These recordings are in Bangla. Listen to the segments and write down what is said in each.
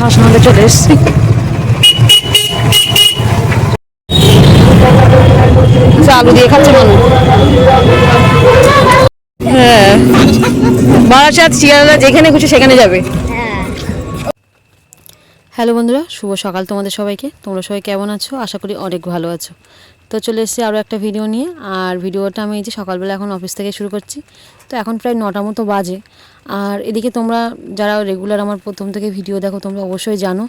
হাসনাতে চলে এসছি। যে আলু দিয়ে খাচ্ছে মানুষ? হ্যাঁ। বারাসাত শিয়ালদা যেখানে খুশি সেখানে যাবে। হ্যালো বন্ধুরা শুভ সকাল তোমাদের সবাইকে। তোমরা সবাই কেমন আছো? আশা করি অনেক ভালো আছো। তো চলে এসেছি আরও একটা ভিডিও নিয়ে। আর ভিডিওটা আমি এই যে সকালবেলা এখন অফিস থেকে শুরু করছি। তো এখন প্রায় নটা মতো বাজে। আর এদিকে তোমরা যারা রেগুলার আমার প্রথম থেকে ভিডিও দেখো, তোমরা অবশ্যই জানো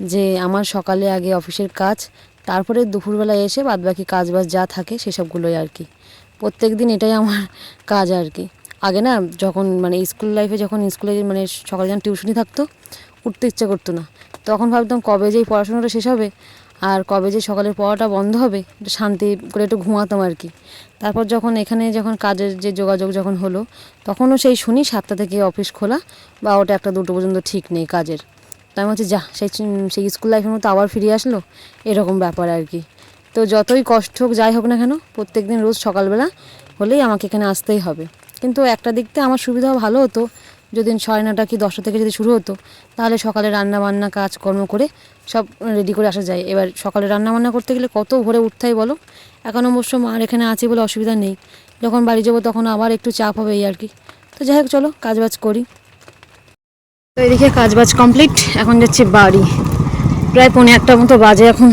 যে আমার সকালে আগে অফিসের কাজ, তারপরে দুপুরবেলা এসে বাদবাকি কাজ বাজ যা থাকে সেসবগুলোই আর কি। প্রত্যেক দিন এটাই আমার কাজ আর কি। আগে না যখন মানে স্কুল লাইফে যখন স্কুলে মানে সকালে যখন টিউশনি থাকতো, উঠতে ইচ্ছে করতো না। তখন ভাবতাম কবে যে এই পড়াশোনাটা শেষ হবে আর কবে যে সকালের পড়াটা বন্ধ হবে শান্তি করে একটু ঘুমাতাম আর কি। তারপর যখন এখানে যখন কাজের যে যোগাযোগ যখন হলো, তখনও সেই শুনি সাতটা থেকে অফিস খোলা বা ওটা একটা দুটো পর্যন্ত ঠিক নেই কাজের। তাই হচ্ছে যা, সেই সেই স্কুল লাইফের মতো আবার ফিরে আসলো? এরকম ব্যাপার আর কি। তো যতই কষ্ট হোক, যাই হোক না কেন প্রত্যেক দিন রোজ সকালবেলা হলেই আমাকে এখানে আসতেই হবে। কিন্তু একটা দিক থেকে আমার সুবিধা ভালো হতো যদি সাড়ে নটা কি দশটা থেকে যদি শুরু হতো, তাহলে সকালে রান্না বান্না কাজকর্ম করে সব রেডি করে আসা যায়। এবার সকালে রান্না বান্না করতে গেলে কত ভোরে উঠতে হয় বলো? এখন অবশ্য মার এখানে আছে বলে অসুবিধা নেই। যখন বাড়ি যাব তখন আবার একটু চাপ হবে এই আর কি। তো যাই হোক, চলো কাজবাজ করি। তো এদিকে কাজবাজ কমপ্লিট এখন যাচ্ছে বাড়ি। প্রায় পৌনে একটা মতো বাজে এখন।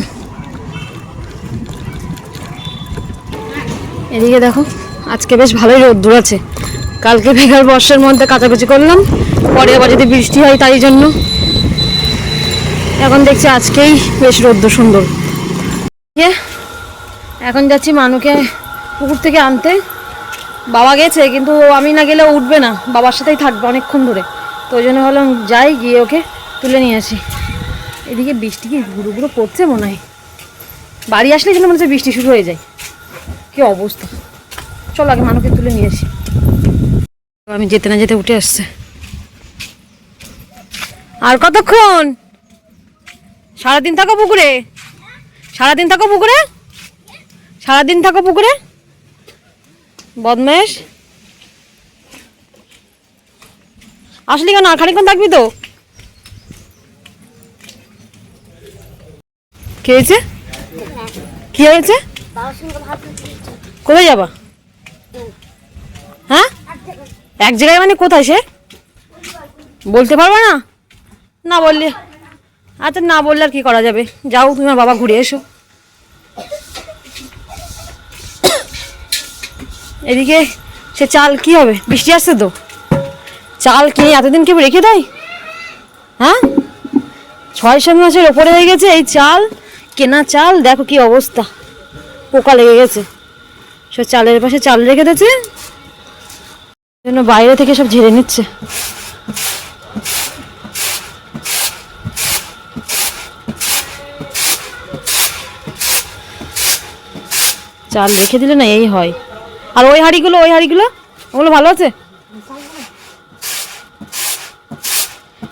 এদিকে দেখো, আজকে বেশ ভালোই রোদ্দুর আছে। কালকে বেকার বর্ষার মধ্যে কাচাকুচি করলাম। পরে আবার যদি বৃষ্টি হয় তাই জন্য। এখন দেখছি আজকেই বেশ রোদ্দুর সুন্দর। এখন যাচ্ছি মানুকে পুকুর থেকে আনতে। বাবা গেছে, কিন্তু আমি না গেলে উঠবে না। বাবার সাথেই থাকবে অনেকক্ষণ ধরে। তো ওই জন্য ভাবলাম যাই, গিয়ে ওকে তুলে নিয়ে আসি। এদিকে বৃষ্টি কি গুঁড়ো গুঁড়ো পড়ছে মনে হয়। বাড়ি আসলে যেন মনে হচ্ছে বৃষ্টি শুরু হয়ে যায়। কি অবস্থা। চলো আগে মানুষকে তুলে নিয়ে আসি। আমি যেতে না যেতে উঠে আসছে। আর কতক্ষণ? সারাদিন থাকো পুকুরে। সারাদিন থাকো পুকুরে? সারাদিন থাকো পুকুরে? বদমেশ আসলি কেন? আর খানিক্ষণ থাকবি তো। কি হয়েছে? কি হয়েছে? কোথায় যাবা? হ্যাঁ? এক জায়গায় মানে কোথায় সে? বলতে পারবে না? না বললে। আচ্ছা না বললে আর কি করা যাবে? যাও, তুমি বাবা ঘুরে এসো। এদিকে সে চাল কি হবে? বৃষ্টি আসছে তো? চাল কিনে এতদিন কেউ রেখে দেয়? হ্যাঁ? ছয়, সাত মাসের ওপরে হয়ে গেছে এই চাল। কেনা চাল, দেখো কি অবস্থা। পোকা লেগে গেছে। সে চালের পাশে চাল রেখে দিয়েছে। জন্য বাইরে থেকে সব ঝেড়ে নিচ্ছে। চাল রেখে দিলে না এই হয়। আর ওই হাঁড়িগুলো ওই হাঁড়িগুলো? ওগুলো ভালো আছে?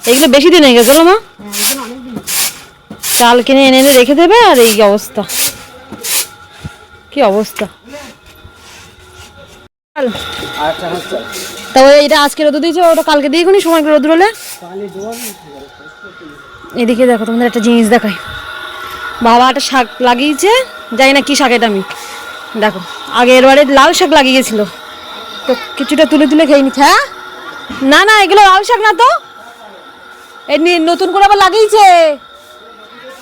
এগুলো বেশি দিন হয়ে গেছে মা। চাল কিনে এনে এনে রেখে দেবে আর এই অবস্থা। কি অবস্থা। তা ওই এটা আজকে রোদ দিয়েছে ওটা কালকে দিয়ে কোনি সময় রোদ হলে এদিকে দেখো তোমাদের একটা জিনিস দেখাই। বাবা একটা শাক লাগিয়েছে জানি না কি শাক এটা আমি। দেখো আগের বারে লাল শাক লাগিয়েছিল তো কিছুটা তুলে তুলে খেয়ে নিচ্ছে হ্যাঁ? না না এগুলো লাল শাক না তো। এমনি নতুন করে আবার লাগিয়েছে।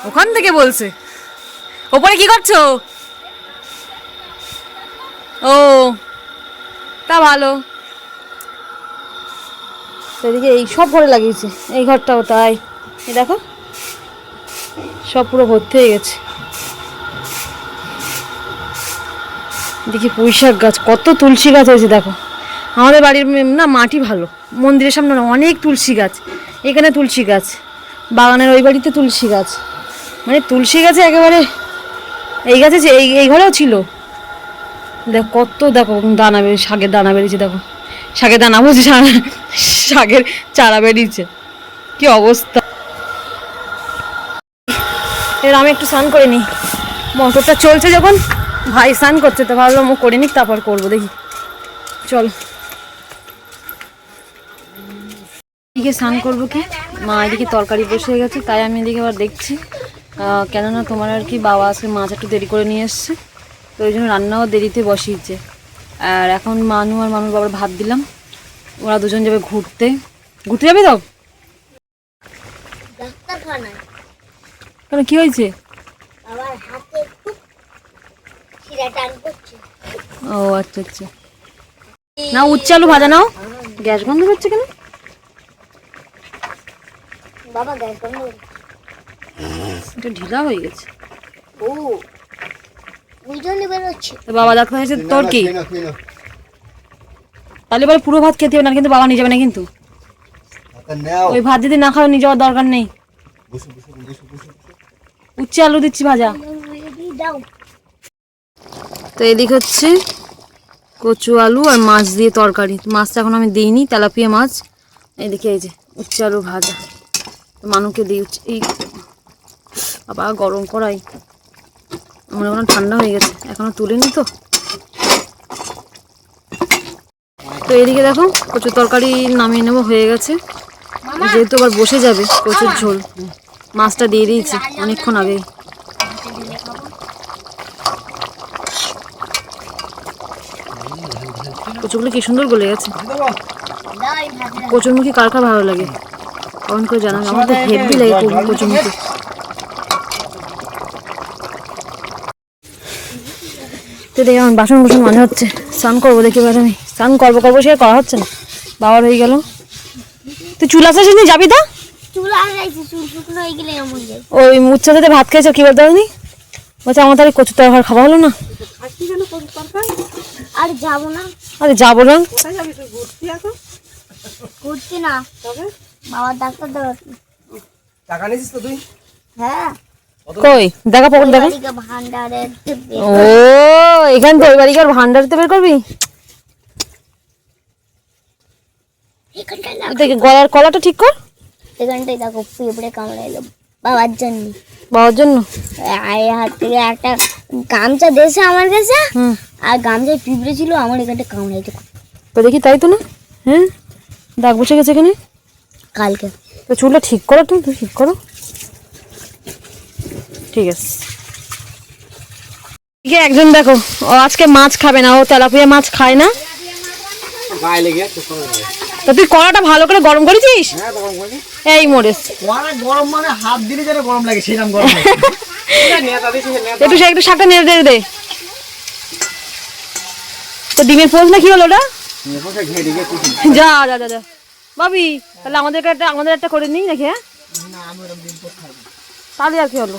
ওখান থেকে বলছে। ওপরে কি করছ? ও। তা ভালো। সেদিকে এই সব ঘরে লাগিয়েছে, এই ঘরটাও তাই। এই দেখো, সব পুরো ভর্তি হয়ে গেছে। দেখি পুঁই শাক গাছ, কত তুলসী গাছ হয়েছে, দেখো। আমাদের বাড়ির না, মাটি ভালো। মন্দিরের সামনে অনেক তুলসী গাছ। এখানে তুলসী গাছ, বাগানের ওই বাড়িতে তুলসী গাছ। মানে তুলসী গাছে একেবারে, এই গাছে এই এই ঘরেও ছিল। দেখো, কত দেখো দানা বেরিয়ে শাকের দানা বেরিয়েছে, দেখো। শাকের দানা বলছি শাকের চারা বেরিয়েছে। কি অবস্থা? এবার আমি একটু স্নান করে নিই। মোটরটা চলছে যখন, ভাই স্নান করছে, তো ভাবলাম ও করে নিক, তারপর করব, দেখি। চল। এদিকে স্নান করব কি? মা এদিকে তরকারি বসে গেছে, তাই আমি এদিকে আবার দেখছি। কেননা তোমার আর কি বাবা আজকে মাছ একটু দেরি করে নিয়ে এসছে। তো ওই জন্য রান্নাও দেরিতে বসিয়েছে। আর এখন মানু আর মানুর বাবার ভাত দিলাম। ওরা দুজন যাবে ঘুরতে। ঘুরতে যাবে তো? কেন কি হয়েছে? ও আচ্ছা আচ্ছা। না উচ্চ আলু ভাজা নাও। গ্যাস বন্ধ করছে কেন? বাবা গ্যাস বন্ধ এটা ঢিলা হয়ে গেছে। ও। ওই জন্য বেরোচ্ছে বাবা ডাক্তার হয়েছে তোর কি তাহলে এবার পুরো ভাত খেতে হবে না কিন্তু বাবা নিয়ে যাবে না কিন্তু ওই ভাত যদি না খাও নিয়ে যাওয়ার দরকার নেই উচ্চে আলু দিচ্ছি ভাজা তো এদিকে হচ্ছে কচু আলু আর মাছ দিয়ে তরকারি মাছটা এখন আমি দিইনি তেলাপিয়া মাছ এদিকে এই যে উচ্চে আলু ভাজা তো মানুকে দিই এই বাবা গরম করাই মনে মনে ঠান্ডা হয়ে গেছে। এখনও তুলিনি তো। তো এদিকে দেখো কচুর তরকারি নামিয়ে নেব হয়ে গেছে। যেহেতু আবার বসে যাবে কচুর ঝোল মাছটা দিয়ে দিয়েছি অনেকক্ষণ আগেই। কচুগুলো কি সুন্দর গলে গেছে। কচুরমুখী কার কার ভালো লাগে? কমেন্ট করে জানাবে। আমার তো হেভি লাগে কচু- কচুরমুখী তো দেখি আমার বাসন বাসন মনে হচ্ছে। স্নান করব দেখি এবার আমি। স্নান করব করব সে আর করা হচ্ছে না। বাবার হয়ে গেল। তুই চুল আসা শুনি যাবি তো? চুল আর যাইছে হয়ে গেলে এমন ওই উচ্ছাতে ভাত খেয়েছো কি বলতে পারিনি বলছে আমার তাহলে কচু তরকার খাওয়া হলো না। আর যাব না। আরে যাব না। ঘুরছি না। বাবার ডাক্তার দেখাচ্ছি টাকা নিয়েছিস তো তুই? হ্যাঁ। কই? দেখা দেখা। ও এখান তো ওই বাড়িকার ভান্ডারতে বের করবি? দেখে গলার কলাটা ঠিক কর। এখানটায় দেখো পিঁপড়ে বাবার জন্য। বাবার জন্য? এর হাত থেকে একটা গামছা দিয়েছে আমার কাছে। আর গামছায় পিঁপড়ে ছিল আমার এখানটা কামড়াইতে তো দেখি তাই তো না? হ্যাঁ? দাগ বসে গেছে এখানে? কালকে। তো চুলটা ঠিক করো তুমি ঠিক করো। ঠিক আছে। একজন দেখো ও আজকে মাছ খাবে না ও তেলাপিয়া মাছ খায় না। তো তুই কড়াটা ভালো করে গরম করেছিস? হ্যাঁ এই মরেস মানে গরম মানে হাত দিলে যেন গরম লাগে সেরকম গরম একটু সে একটু শাকটা নেড়ে দে দে। তো ডিমের পোজ না কি হলো ওটা? যা যা যা যা। ভাবি তাহলে আমাদেরকে একটা আমাদের একটা করে নিই নাকি হ্যাঁ? তাহলে আর কি হলো?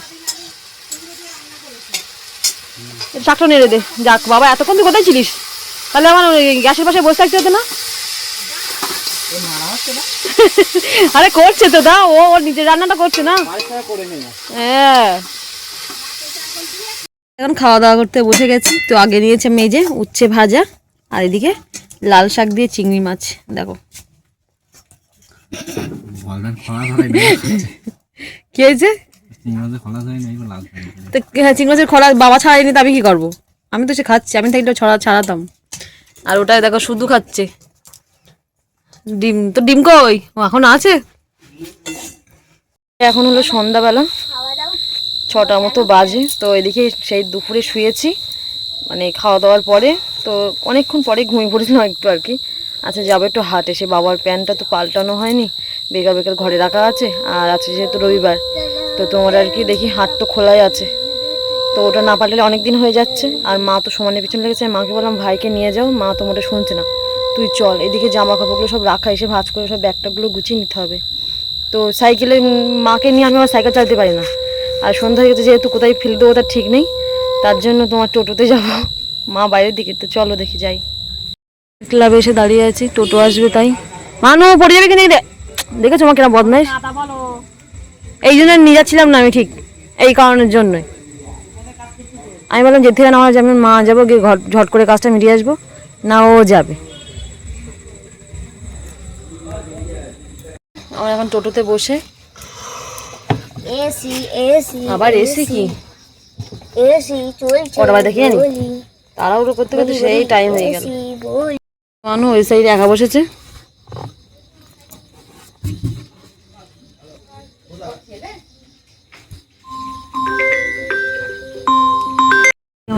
শাকটা নেড়ে দে যাক বাবা এতক্ষণ তুই কোথায় ছিলিস? তাহলে আমার গ্যাসের পাশে বসে থাকতে হতো না? আরে করছে তো দা ও ওর নিজের রান্নাটা করছে না? হ্যাঁ। এখন খাওয়া দাওয়া করতে বসে গেছি তো আগে নিয়েছে মেজে উচ্ছে ভাজা আর এদিকে লাল শাক দিয়ে চিংড়ি মাছ দেখো। কি হয়েছে তো হ্যাঁ চিংড়ি খোলা বাবা ছাড়াইনি তো আমি কি করব? আমি তো সে খাচ্ছি, আমি থাকলে ছড়া ছাড়াতাম। আর ওটাই দেখো শুধু খাচ্ছে। ডিম, তো ডিম কই? ও, এখন আছে? এখন হলো সন্ধ্যাবেলা, ছটা মতো বাজে। তো এদিকে সেই দুপুরে শুয়েছি মানে খাওয়া দাওয়ার পরে। তো অনেকক্ষণ পরে ঘুমিয়ে পড়েছিলাম একটু আর কি। আচ্ছা যাব একটু হাটে। সে বাবার প্যান্টটা তো পাল্টানো হয়নি, বেকার বেকার ঘরে রাখা আছে, আর আছে যেহেতু রবিবার, তো তোমার আর কি দেখি হাট তো খোলাই আছে। তো ওটা না পারলে অনেক দিন হয়ে যাচ্ছে, আর মা তো সমানে পিছনে লেগেছে মাকে বললাম, ভাইকে নিয়ে যাও, মা তো মোটে শুনছে না। তুই চল, এদিকে জামা কাপড়গুলো সব রাখা, এসে ভাজ করে সব ব্যাগটাগুলো গুছিয়ে নিতে হবে। তো সাইকেলে মাকে নিয়ে আমি আমার সাইকেল চালাতে পারি না। আর সন্ধ্যা গেছে, যেহেতু কোথায় ফেলে তার ঠিক নেই, তার জন্য তোমার টোটোতে যাব। মা বাইরের দিকে, তো চলো দেখি যাই। ক্লাবে এসে দাঁড়িয়ে আছি টোটো আসবে তাই। মানো পড়ে যাবে কি নেই দেখেছ আমার কেনা বদমাইশ? এই জন্য নিয়ে যাচ্ছিলাম না আমি ঠিক এই কারণের জন্যই। আমি বললাম যেতে না হয় আমি মা যাব গিয়ে ঘর ঝট করে কাজটা মিটিয়ে আসব না ও যাবে। আমার এখন টোটোতে বসে। এসি এসি আবার এসি কি? এসি চলছে কটা দেখি তাড়াহুড়ো করতে করতে সেই টাইম হয়ে গেল। মানু, ওই সাইডে একা বসেছে।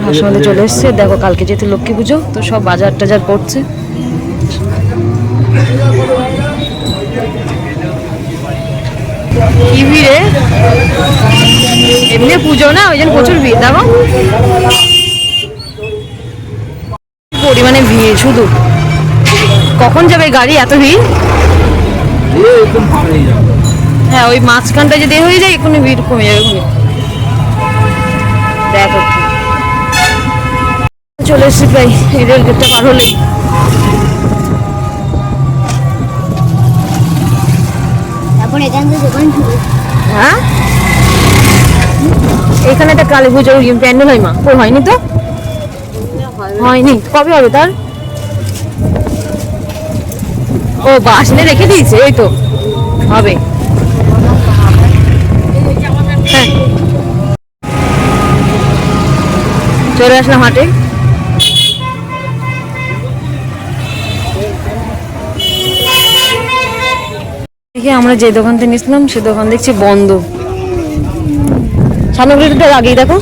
হাসমতে চলে এসছে। দেখো, কালকে যেহেতু লক্ষ্মী পুজো, তো সব বাজার টাজার করছে। কি ভিড়ে এমনি পুজো না, ওই জন্য প্রচুর ভিড়, দেখো। পরিমাণে ভিড়, শুধু। কখন যাবে গাড়ি এত ভিড়? হ্যাঁ ওই মাঝখানটা যদি হয়ে যায় এক্ষুনি ভিড় কমে যাবে দেখো চলে এসেছি প্রায় এই রেল গেটটা পার হলেই। এখান থেকে হ্যাঁ? এখানে একটা কালী পুজোর প্যান্ডেল হয় মা। ওর হয়নি তো? হয়নি। কবে হবে তার? ও বাস বাসনে রেখে দিয়েছে, এই তো। হবে। হ্যাঁ। চলে আসলাম হাটে। আমরা যে দোকান থেকে নিয়েছিলাম, সে দোকান দেখছি বন্ধ। সামগ্রীটা আগেই দেখো।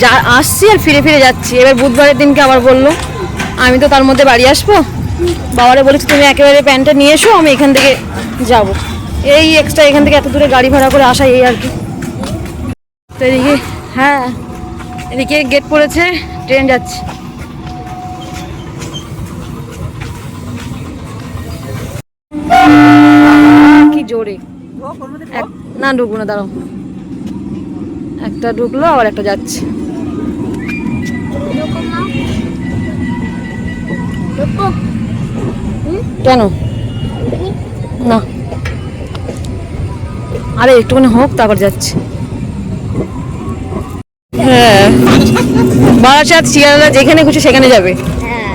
যা, আসছি আর ফিরে ফিরে যাচ্ছি। এবার বুধবারের দিনকে আবার বলল। আমি তো তার মধ্যে বাড়ি আসব। বাবারে বলেছি, তুমি একেবারে প্যান্টটা নিয়ে এসো, আমি এখান থেকে যাব। এই এক্সট্রা এখান থেকে এত দূরে গাড়ি ভাড়া করে আসা এই আর কি। তো এদিকে হ্যাঁ এদিকে গেট পড়েছে ট্রেন যাচ্ছে। কি জোরে। না, ঢুকবো না, দাঁড়াও। একটা ঢুকলো, আবার একটা যাচ্ছে। কেন না আরে একটুখানি হোক তারপর যাচ্ছে হ্যাঁ বারাসাত শিয়ালদা যেখানে খুশি সেখানে যাবে হ্যাঁ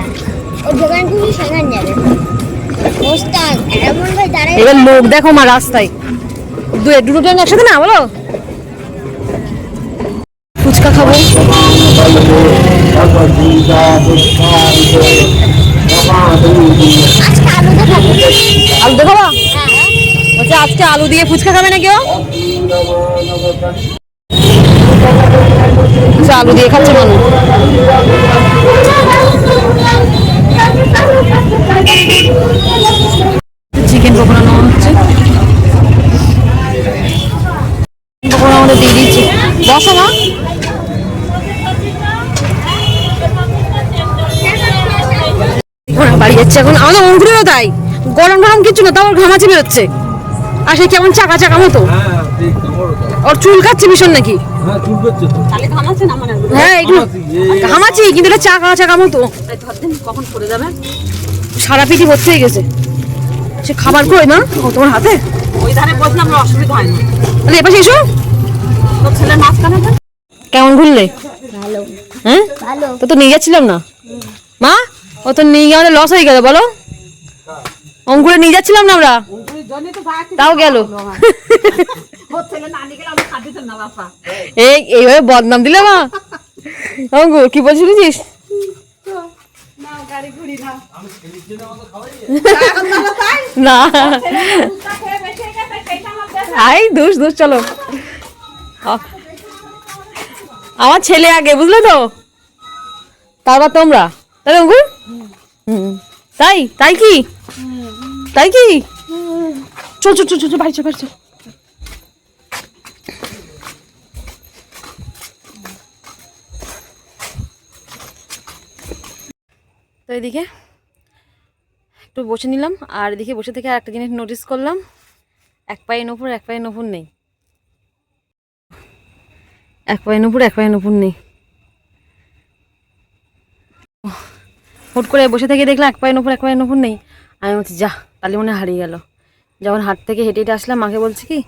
এবার লোক দেখো মা রাস্তায় দু দুটো ট্রেন একসাথে না বলো ফুচকা খাব আলু তো খাবা বলছে, আজকে আলু দিয়ে ফুচকা খাবে না কেউ আলু দিয়ে খাচ্ছে মানুষ। চিকেন পকোড়া নেওয়া হচ্ছে। পকোড়া আমাদের দিয়ে দিচ্ছি বসো মা। বাড়ি যাচ্ছে এখন। আমাদের অঙ্কুরেরও তাই। গরম গরম কিছু না তাও ওর ঘামাচি বেরোচ্ছে। আর সে কেমন চাকা চাকা মতো। হ্যাঁ। ওর চুল কাচ্ছে ভীষণ নাকি? হ্যাঁ তো হ্যাঁ একটু ঘামাচি, কিন্তু এটা চাকা চাকা মতো। সারা পিঠি ভর্তি হয়ে গেছে। সে খাবার কই ও তোমার হাতে? ওই ধারে বসলে আমরা অসুবিধা হয় না তাহলে এপাশে এসো। তোর ছেলের মাঝখানে তো। কেমন ঘুরলে? ভালো। হ্যাঁ ভালো। তো তো নিয়ে যাচ্ছিলাম না। মা ও তো নিয়ে গিয়ে আমাদের লস হয়ে গেল বলো। অঙ্কুরে নিয়ে যাচ্ছিলাম না আমরা? তাও গেল। এই এইভাবে বদনাম দিলে মা। অঙ্কুর কি বলছিস শুনেছিস না আই দুষ দুষ চলো। আমার ছেলে আগে বুঝলে তো? তারপর তোমরা। তাই অঙ্কুর? হুম। তাই? তাই কি? তাই কি চল চল চল চল, বাড়ি চল বাড়ি চল। তো এদিকে একটু বসে নিলাম, আর এদিকে বসে থেকে একটা জিনিস নোটিস করলাম। এক পায়ে নপুর, এক পায়ে নপুর নেই। এক পায়ে নপুর, এক পায়ে নপুর নেই। হুট করে বসে থেকে দেখলাম এক পায়ে নপুর, এক পায়ে নপুর নেই। আমি বলছি, যা। তাহলে মনে হারিয়ে গেল। যখন হাট থেকে হেঁটে হেঁটে আসলাম, মাকে বলছি কি,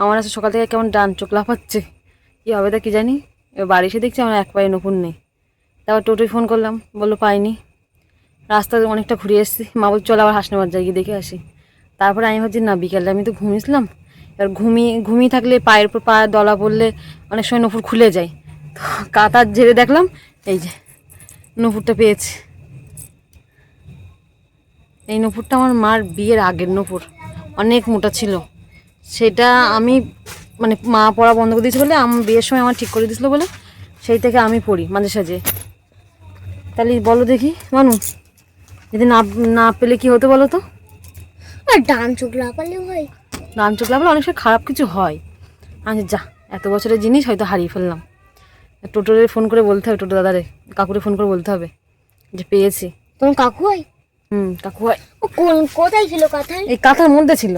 আমার আসলে সকাল থেকে কেমন ডান চোখ লাফাচ্ছে। কী হবে তা কী জানি? এবার বাড়ি এসে দেখছি আমার এক পায়ে নপুর নেই। তারপর টোটোয় ফোন করলাম, বলল, পাইনি। রাস্তায় অনেকটা ঘুরে এসেছি। মা বলছে, চল আবার হাসনাবাদ যাই, গিয়ে দেখে আসি। তারপরে আমি ভাবছি, না বিকেলে আমি তো ঘুমিয়েছিলাম। এবার ঘুমিয়ে ঘুমিয়ে থাকলে পায়ের উপর পা দলা পড়লে অনেক সময় নপুর খুলে যায়। তো কাতার ঝেড়ে দেখলাম, এই যে নপুরটা পেয়েছি। এই নূপুরটা আমার মার বিয়ের আগের নূপুর। অনেক মোটা ছিল। সেটা আমি মানে মা পড়া বন্ধ করে দিয়েছে বলে আমার বিয়ের সময় আমার ঠিক করে দিয়েছিল বলে সেই থেকে আমি পড়ি মাঝে সাঝে। তাহলে বলো দেখি মানু যদি না না পেলে কি হতো বলো তো? আর ডান চোখ লাপালে হয়। ডান চোখ লাগলে অনেক সময় খারাপ কিছু হয়। আমি যা এত বছরের জিনিস হয়তো হারিয়ে ফেললাম। টোটোরে ফোন করে বলতে হবে টোটো দাদারে কাকুরে ফোন করে বলতে হবে যে পেয়েছি। তোমার কাকু হয়? হুম কাকু হয় ও কোন কোথায় ছিল কাঁথায় এই কাঁথার মধ্যে ছিল।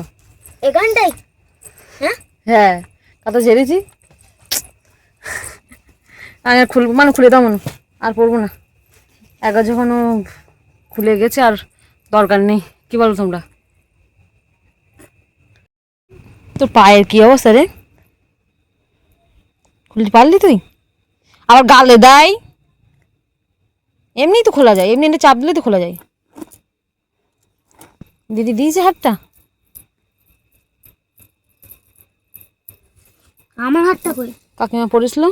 এখানটাই হ্যাঁ? হ্যাঁ কাঁথা ঝেড়েছি। আমি আর খুলবো মানে খুলে দাও মনে আর পড়ব না। একবার যখন খুলে গেছে আর দরকার নেই কি বলো তোমরা? তোর পায়ের কি অবস্থা রে? খুলতে পারলি তুই? আবার গালে দেয়। এমনি তো খোলা যায় এমনি এমনি চাপ দিলে তো খোলা যায়। দিদি দিয়েছে হাতটা? আমার হাতটা কই? কাকিমা পড়েছিল?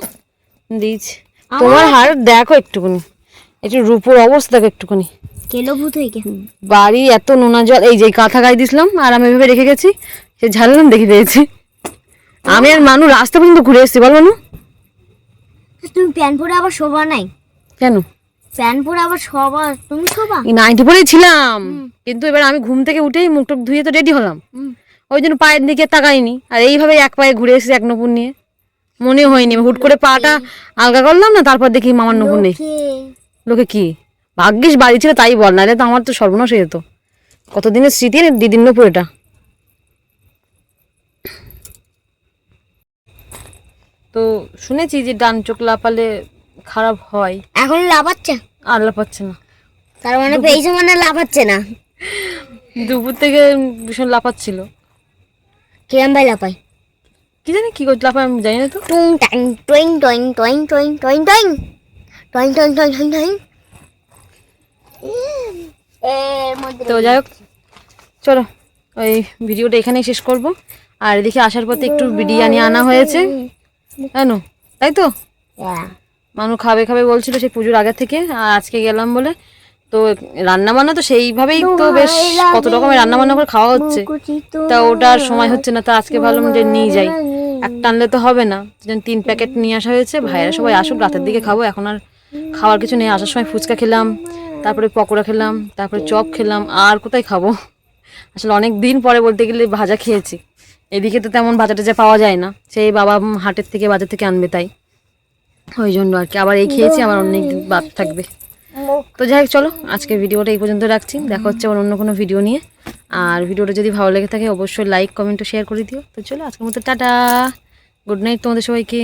দিয়েছি। তোমার হার দেখো একটুখানি। একটু রূপোর অবস্থা দেখো একটুখানি। কেলো ভূত হয়ে গে বাড়ি এত নোনা জল এই যে কাঁথা গায়ে দিছিলাম আর আমি এভাবে রেখে গেছি সে ঝাড়লাম দেখে পেয়েছি আমি আর মানু রাস্তা পর্যন্ত ঘুরে এসেছি বল মানু। তুমি প্যান্ট পরে আবার শোভা নাই? কেন? পরে আবার শোভা তুমি শোভা নাইনটি পরেই ছিলাম। কিন্তু এবার আমি ঘুম থেকে উঠেই মুখ টুক ধুয়ে তো রেডি হলাম। ওই জন্য পায়ের দিকে তাকাইনি। আর এইভাবে এক পায়ে ঘুরে এসেছি এক নপুর নিয়ে। মনে হয়নি হুট করে পাটা আলগা করলাম না তারপর দেখি মামার নপুর নেই। লোকে। কি? ভাগ্যিস বাড়ি ছিল তাই বল নাহলে তো আমার তো সর্বনাশ হয়ে যেত। কতদিনের স্মৃতি দিদির নপুর এটা? তো শুনেছি যে ডান চোখ লাপালে খারাপ হয়। এখন লাফাচ্ছে? আর লাপাচ্ছে না। তার মানে পেয়েছে মানে লাফাচ্ছে না? দুপুর থেকে ভীষণ লাপাচ্ছিল কিরম ভাই লাফাই কি জানি কি করতে লাফাই আমি জানি না তো। টুং টাং টোয়িং টোয়িং টোয়িং টোয়িং টোয়িং টোয়িং টোয়িং টোয়িং টোয়িং এর মধ্যে তো যাই হোক চলো ওই ভিডিওটা এখানেই শেষ করব। আর এদিকে আসার পথে একটু বিরিয়ানি আনা হয়েছে। কেন তাই তো? হ্যাঁ। মানু খাবে খাবে বলছিল সেই পুজোর আগে থেকে আর আজকে গেলাম বলে তো রান্না বান্না তো সেইভাবেই তো বেশ কত রকমের রান্না বান্না করে খাওয়া হচ্ছে। তা ওটা আর সময় হচ্ছে না তা আজকে ভাবলাম যে নিয়ে যাই। একটা আনলে তো হবে না। তিন প্যাকেট নিয়ে আসা হয়েছে ভাইয়েরা সবাই আসুক রাতের দিকে খাব এখন আর খাওয়ার কিছু নেই। আসার সময় ফুচকা খেলাম তারপরে পকোড়া খেলাম তারপরে চপ খেলাম আর কোথায় খাব? আসলে অনেক দিন পরে বলতে গেলে ভাজা খেয়েছি। এদিকে তো তেমন ভাজা টাজা পাওয়া যায় না। সেই বাবা হাটের থেকে বাজার থেকে আনবে তাই। ওই জন্য আর কি। আবার এই খেয়েছি আমার অনেক বাদ থাকবে। তো যাই হোক, চলো, আজকের ভিডিওটা এই পর্যন্ত রাখছি। দেখা হচ্ছে আবার অন্য কোনো ভিডিও নিয়ে। আর ভিডিওটা যদি ভালো লেগে থাকে, অবশ্যই লাইক কমেন্ট শেয়ার করে দিও। তো চলো, আজকের মতো, টাটা। গুড নাইট তোমাদের সবাইকে।